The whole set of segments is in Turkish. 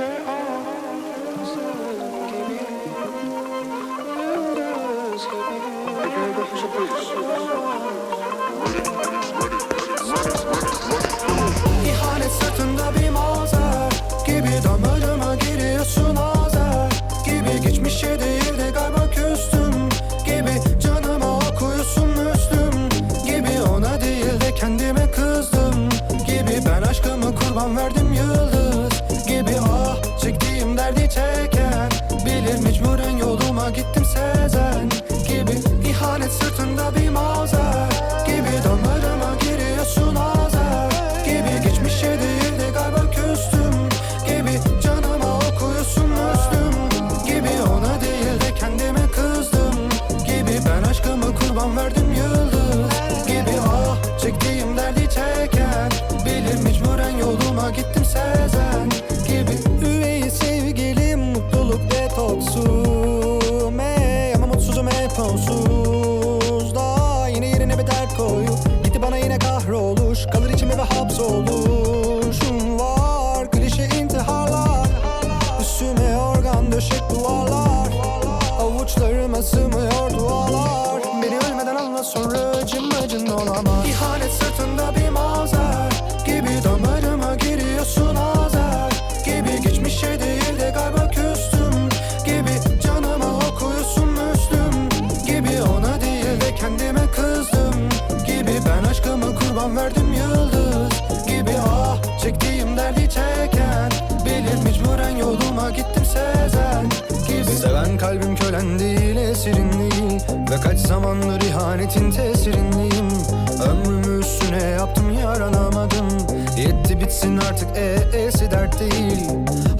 İhanet sırtında bir mağaza Gibi damarıma giriyorsun ağza Gibi. Geçmişe değil de galiba küstüm Gibi. Canıma okuyorsun müslüm Gibi. Ona değil de kendime kızdım Gibi. Ben aşkımı kurban verdim Kurban verdim yıldız gibi. Ah Çektiğim derdi çeken Bilim mecburen yoluma gittim Sezen gibi. Üvey sevgilim mutluluk detoksum ey Ama mutsuzum hep onsuz. Da Yine yerine bir dert koyup Gitti bana yine kahroluş. Kalır içime ve hapsoluşum. Var Klişe intiharlar. Üstüme organ döşek duvarlar. Avuçlarıma sığmıyor dualar. Beni ölmeden anla sonra acım acın olamaz. İhanet sırtında bir mazer Gibi damarıma giriyorsun azer Gibi geçmişe değil de galiba küstüm Gibi canıma okuyorsun Müslüm Gibi ona değil de kendime kızdım Gibi ben aşkımı kurban verdim yıldız Gibi ah çektiğim derdi çeken Bilir mecburen yoluma gittim sezen Gibi seven kalbim kölen değil esirin zamandır ihanetin tesirindeyim. Ömrümü üstüne yaptım yaranamadım. Yetti bitsin artık e e'si dert değil.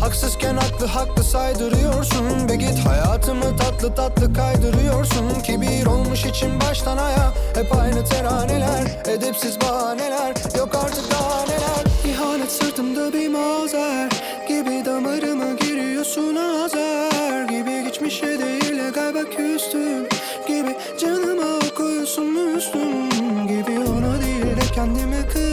Haksızken haklı haklı saydırıyorsun. Be git hayatımı tatlı tatlı kaydırıyorsun. Kibir olmuş için baştan aya Hep aynı teraneler. Edepsiz bahaneler Yok artık daha neler. İhanet sırtımda bir mazer. Gibi damarıma giriyorsun azar Gibi geçmişe değil de galiba küstüm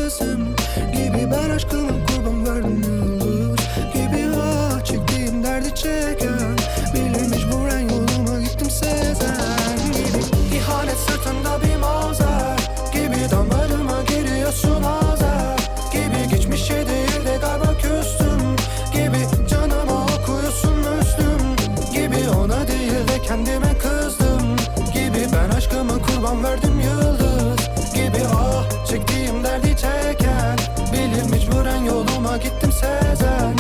kızım Gibi ben aşkıma kurban verdim yıldız Gibi ah çektiğim derdi çeken Bilir mecburen yoluma gittim sezen Gibi. İhanet sırtında bir mazer Gibi damarıma giriyorsun azer Gibi. Geçmişe değil de galiba küstüm Gibi. Canıma okuyorsun Müslüm Gibi. Ona değil de kendime kızdım Gibi. Ben aşkıma kurban verdim yıldız yoluma gittim sezen